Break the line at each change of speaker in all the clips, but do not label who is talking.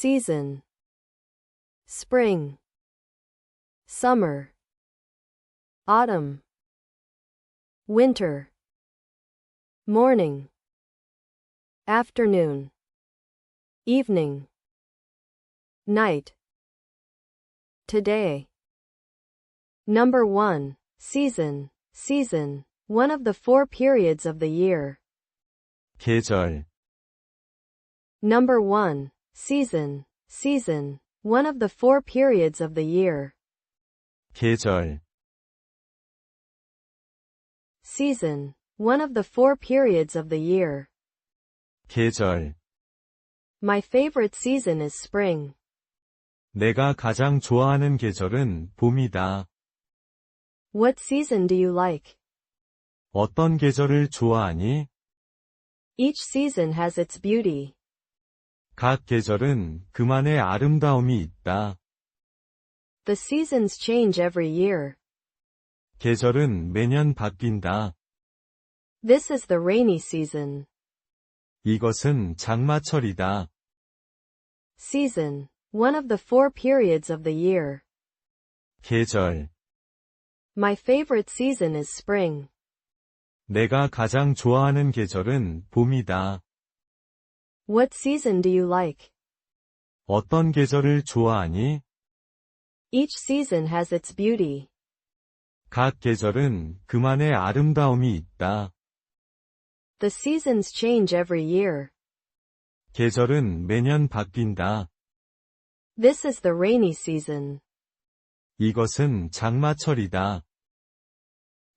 season, spring, summer, autumn, winter, morning, afternoon, evening, night, today. Number 1. Season, season, one of the four periods of the year.
계절,
Number 1 Season, season, one of the four periods of the year.
계절,
Season, one of the four periods of the year.
계절.
My favorite season is spring.
내가 가장 좋아하는 계절은 봄이다.
What season do you like?
어떤 계절을 좋아하니?
Each season has its beauty.
각 계절은 그만의 아름다움이 있다.
The seasons change every year.
계절은 매년 바뀐다.
This is the rainy season.
이것은 장마철이다.
Season, one of the four periods of the year.
계절.
My favorite season is spring.
내가 가장 좋아하는 계절은 봄이다.
What season do you like?
어떤 계절을 좋아하니?
Each season has its beauty.
각 계절은 그만의 아름다움이 있다.
The seasons change every year.
계절은 매년 바뀐다.
This is the rainy season.
이것은 장마철이다.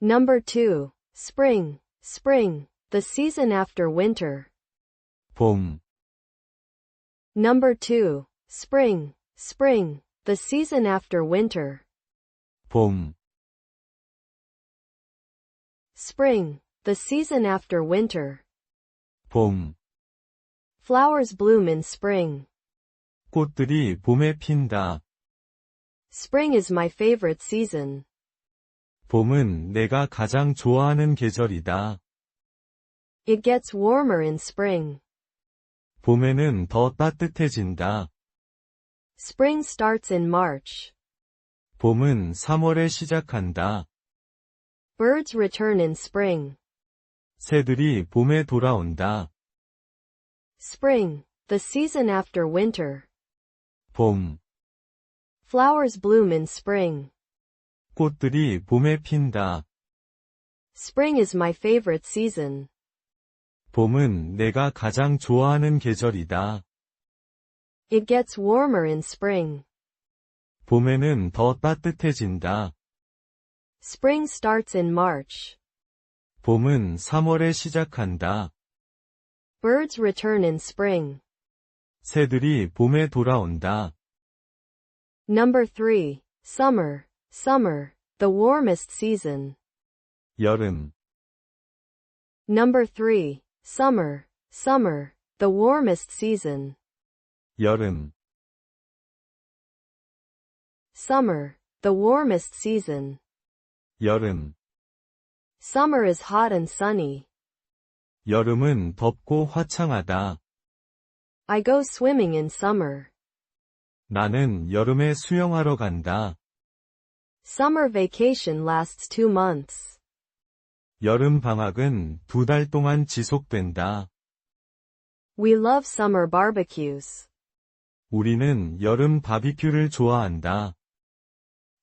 Number 2. Spring, spring, the season after winter.
봄,
Number 2. Spring, spring, the season after winter.
봄,
Spring, the season after winter.
봄.
Flowers bloom in spring.
꽃들이 봄에 핀다.
Spring is my favorite season.
봄은 내가 가장 좋아하는 계절이다.
It gets warmer in spring.
봄에는 더 따뜻해진다.
Spring starts in March.
봄은 3월에 시작한다.
Birds return in spring.
새들이 봄에 돌아온다.
Spring, the season after winter.
봄,
Flowers bloom in spring.
꽃들이 봄에 핀다.
Spring is my favorite season.
봄은 내가 가장 좋아하는 계절이다.
It gets warmer in spring.
봄에는 더 따뜻해진다.
Spring starts in March.
봄은 3월에 시작한다.
Birds return in spring.
새들이 봄에 돌아온다.
Number 3. Summer, summer, the warmest season.
여름,
Number 3. Summer, summer, the warmest season.
여름,
Summer, the warmest season.
여름.
Summer is hot and sunny.
여름은 덥고 화창하다.
I go swimming in summer.
나는 여름에 수영하러 간다.
Summer vacation lasts two months.
여름 방학은 두 달 동안 지속된다.
We love summer barbecues.
우리는 여름 바비큐를 좋아한다.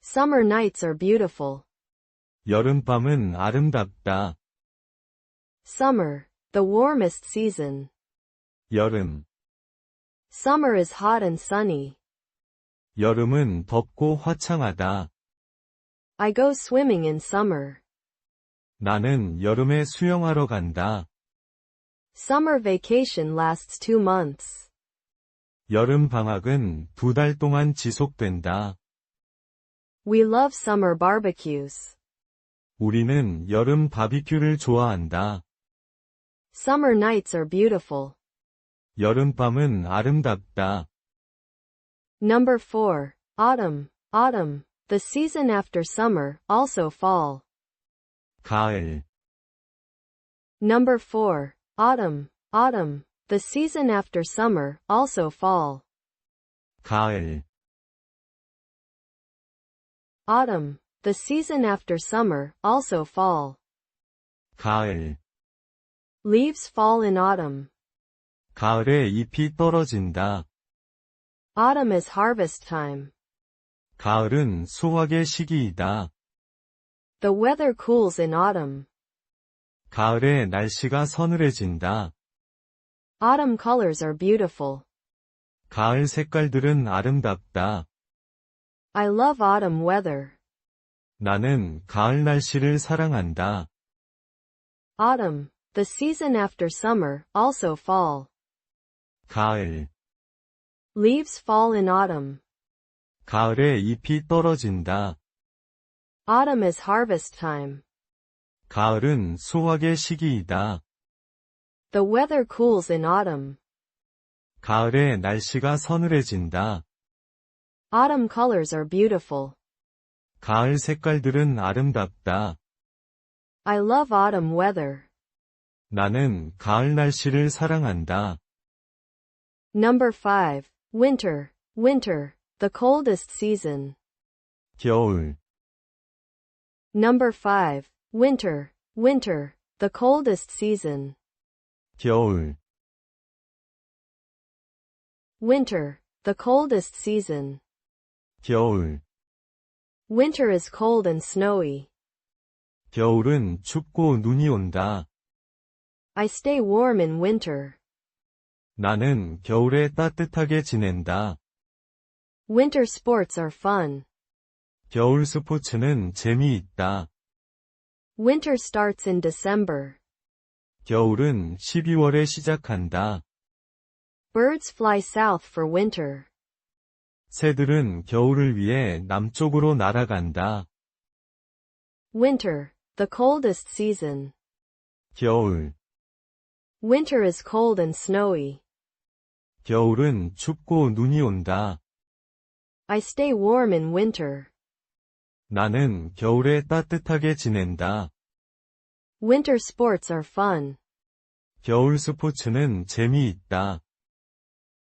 Summer nights are beautiful.
여름밤은 아름답다.
Summer, the warmest season.
여름.
Summer is hot and sunny.
여름은 덥고 화창하다.
I go swimming in summer.
나는 여름에 수영하러 간다.
Summer vacation lasts two months.
여름 방학은 두 달 동안 지속된다.
We love summer barbecues.
우리는 여름 바비큐를 좋아한다.
Summer nights are beautiful.
여름밤은 아름답다.
Number 4. Autumn, autumn, the season after summer, also fall.
가을,
Number 4. Autumn, autumn, the season after summer, also fall.
가을,
Autumn. The season after summer, also fall.
가을,
Leaves fall in autumn.
가을에 잎이 떨어진다.
Autumn is harvest time.
가을은 수확의 시기이다.
The weather cools in autumn.
가을에 날씨가 서늘해진다.
Autumn colors are beautiful.
가을 색깔들은 아름답다.
I love autumn weather.
나는 가을 날씨를 사랑한다.
Autumn. The season after summer, also fall.
가을,
Leaves fall in autumn.
가을에 잎이 떨어진다.
Autumn is harvest time.
가을은 수확의 시기이다.
The weather cools in autumn.
가을에 날씨가 서늘해진다.
Autumn colors are beautiful.
가을 색깔들은 아름답다.
I love autumn weather.
나는 가을 날씨를 사랑한다.
Number 5. Winter. Winter. The coldest season.
겨울,
Number 5. Winter. Winter. The coldest season.
겨울,
Winter. The coldest season.
겨울.
Winter is cold and snowy.
겨울은 춥고 눈이 온다.
I stay warm in winter.
나는 겨울에 따뜻하게 지낸다.
Winter sports are fun.
겨울 스포츠는 재미있다.
Winter starts in December.
겨울은 12월에 시작한다.
Birds fly south for winter.
새들은 겨울을 위해 남쪽으로 날아간다.
Winter. The coldest season.
겨울,
Winter is cold and snowy.
겨울은 춥고 눈이 온다.
I stay warm in winter.
나는 겨울에 따뜻하게 지낸다.
Winter sports are fun.
겨울 스포츠는 재미있다.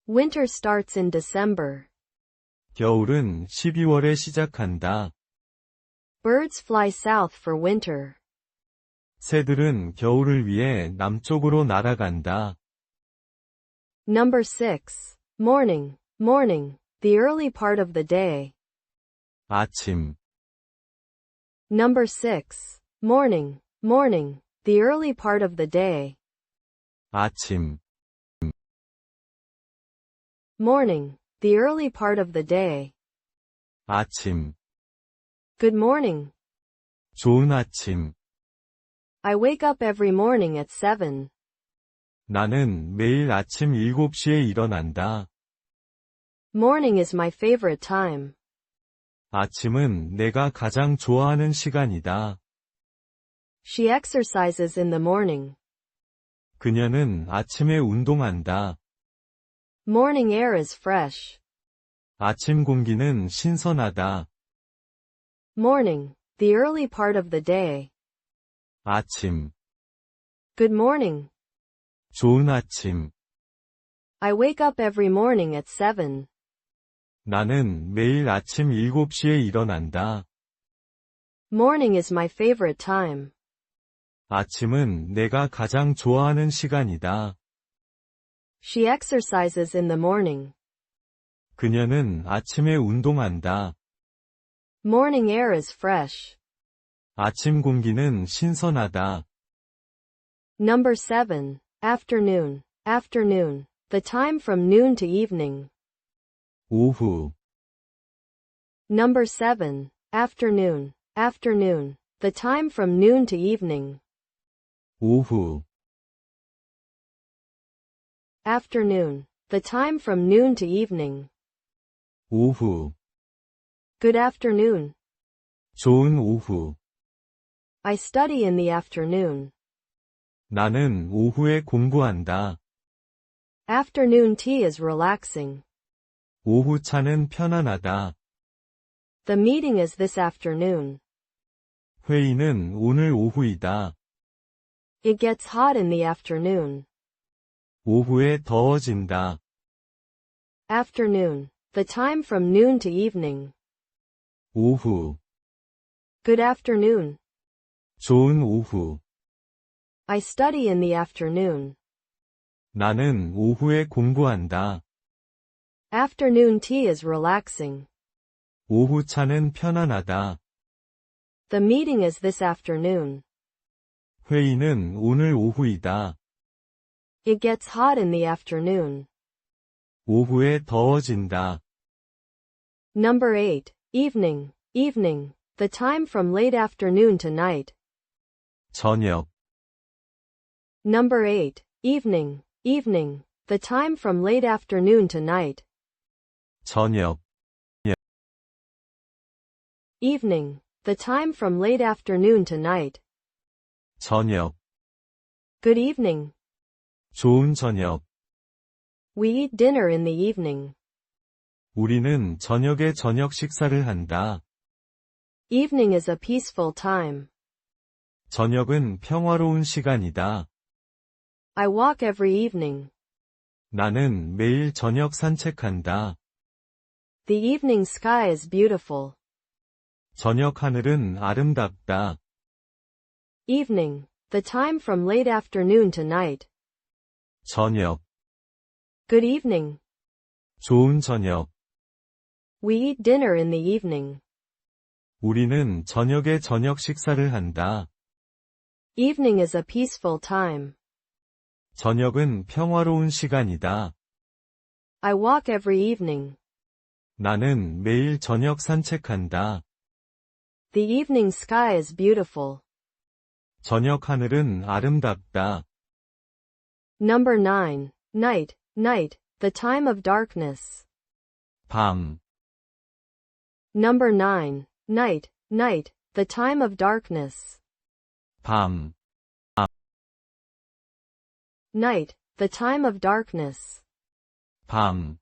Winter starts in December.
겨울은 12월에 시작한다.
Birds fly south for winter.
새들은 겨울을 위해 남쪽으로 날아간다.
Number 6. Morning. Morning. The early part of the day.
아침,
Number 6. Morning. Morning. The early part of the day.
아침,
Morning. The early part of the day.
아침,
Good morning.
좋은 아침.
I wake up every morning at 7.
나는 매일 아침 7시에 일어난다.
Morning is my favorite time.
아침은 내가 가장 좋아하는 시간이다.
She exercises in the morning.
그녀는 아침에 운동한다.
Morning air is fresh.
아침 공기는 신선하다.
Morning. The early part of the day.
아침,
Good morning.
좋은 아침.
I wake up every morning at 7.
나는 매일 아침 7시에 일어난다.
Morning is my favorite time.
아침은 내가 가장 좋아하는 시간이다.
She exercises in the morning.
그녀는 아침에 운동한다.
Morning air is fresh.
아침 공기는 신선하다.
Number 7. Afternoon. Afternoon. The time from noon to evening.
오후,
Number 7. Afternoon. Afternoon. The time from noon to evening.
오후,
Afternoon. The time from noon to evening.
오후,
Good afternoon.
좋은 오후.
I study in the afternoon.
나는 오후에 공부한다.
Afternoon tea is relaxing.
오후 차는 편안하다.
The meeting is this afternoon.
회의는 오늘 오후이다.
It gets hot in the afternoon.
오후에 더워진다.
Afternoon. the time from noon to evening.
오후,
Good afternoon.
좋은 오후.
I study in the afternoon.
나는 오후에 공부한다.
Afternoon tea is relaxing.
오후 차는 편안하다.
The meeting is this afternoon.
회의는 오늘 오후이다.
It gets hot in the afternoon.
오후에 더워진다.
Number 8. Evening. Evening. The time from late afternoon to night.
저녁,
Number 8. Evening. Evening. The time from late afternoon to night.
저녁,
Evening. The time from late afternoon to night.
저녁.
Good evening.
좋은 저녁.
We eat dinner in the evening.
우리는 저녁에 저녁 식사를 한다.
Evening is a peaceful time.
저녁은 평화로운 시간이다.
I walk every evening.
나는 매일 저녁 산책한다.
The evening sky is beautiful.
저녁 하늘은 아름답다.
Evening. The time from late afternoon to night.
저녁,
Good evening.
좋은 저녁.
We eat dinner in the evening.
우리는 저녁에 저녁 식사를 한다.
Evening is a peaceful time.
저녁은 평화로운 시간이다.
I walk every evening.
나는 매일 저녁 산책한다.
The evening sky is beautiful.
저녁 하늘은 아름답다.
Number 9. Night. Night. The time of darkness.
밤,
Number 9. Night. Night. The time of darkness.
밤,
Night. The time of darkness.
밤.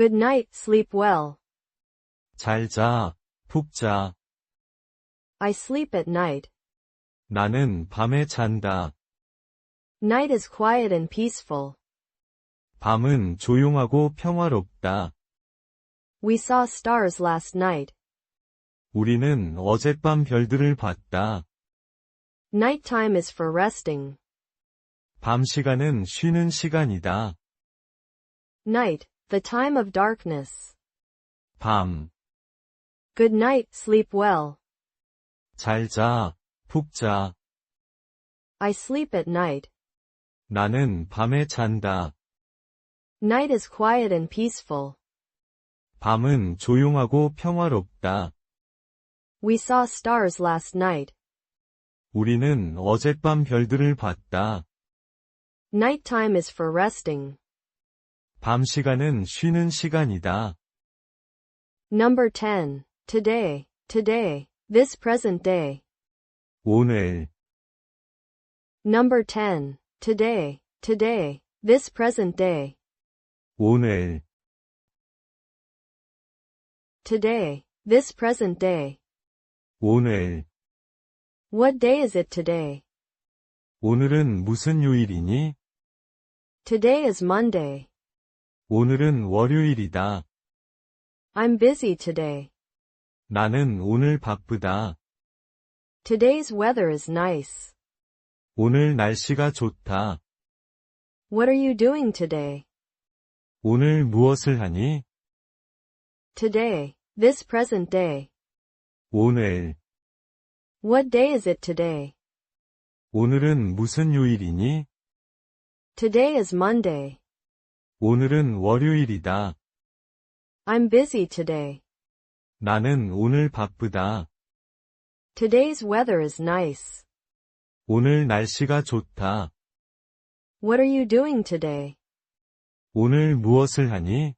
Good night, sleep well.
잘 자, 푹 자.
I sleep at night.
나는 밤에 잔다.
Night is quiet and peaceful.
밤은 조용하고 평화롭다.
We saw stars last night.
우리는 어젯밤 별들을 봤다.
Nighttime is for resting.
밤 시간은 쉬는 시간이다.
Night. The time of darkness.
밤,
Good night, sleep well.
잘 자, 푹 자.
I sleep at night.
나는 밤에 잔다.
Night is quiet and peaceful.
밤은 조용하고 평화롭다.
We saw stars last night.
우리는 어젯밤 별들을 봤다.
Nighttime is for resting.
밤 시간은 쉬는 시간이다.
Number 10. Today. Today. This present day.
오늘,
Number 10. Today. Today. This present day.
오늘,
Today. This present day.
오늘.
What day is it today?
오늘은 무슨 요일이니?
Today is Monday.
오늘은 월요일이다.
I'm busy today.
나는 오늘 바쁘다.
Today's weather is nice.
오늘 날씨가 좋다.
What are you doing today?
오늘 무엇을 하니?
Today. This present day.
오늘.
What day is it today?
오늘은 무슨 요일이니?
Today is Monday.
오늘은 월요일이다.
I'm busy today.
나는 오늘 바쁘다.
Today's weather is nice.
오늘 날씨가 좋다.
What are you doing today?
오늘 무엇을 하니?